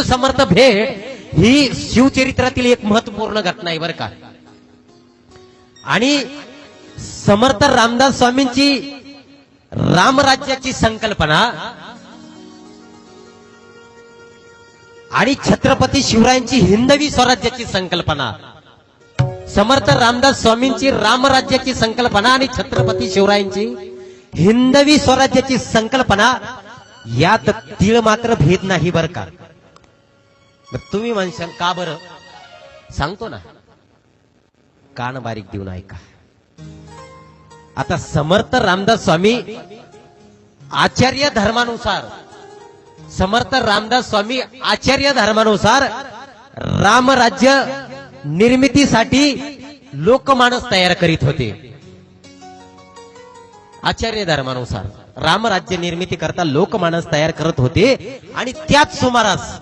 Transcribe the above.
समर्थ भेट ही शिवचरित्रातील एक महत्त्वपूर्ण घटना आहे बरं का. आणि समर्थ रामदास स्वामींची रामराज्याची संकल्पना आणि छत्रपती शिवरायांची हिंदवी स्वराज्याची संकल्पना समर्थ रामदास स्वामींची रामराज्याची संकल्पना आणि छत्रपती शिवरायांची हिंदवी स्वराज्याची संकल्पना यात तीळ मात्र भेद नाही बर का. तुम्ही म्हणशाल का बरं? सांगतो ना. कान बारीक देऊन ऐका. आता समर्थ रामदास स्वामी आचार्य धर्मानुसार समर्थ रामदास स्वामी आचार्य धर्मानुसार रामराज्य निर्मितीसाठी लोकमानस तयार करीत होते. आचार्य धर्मानुसार रामराज्य निर्मिती करता लोकमानस तयार करत होते आणि त्याच सुमारास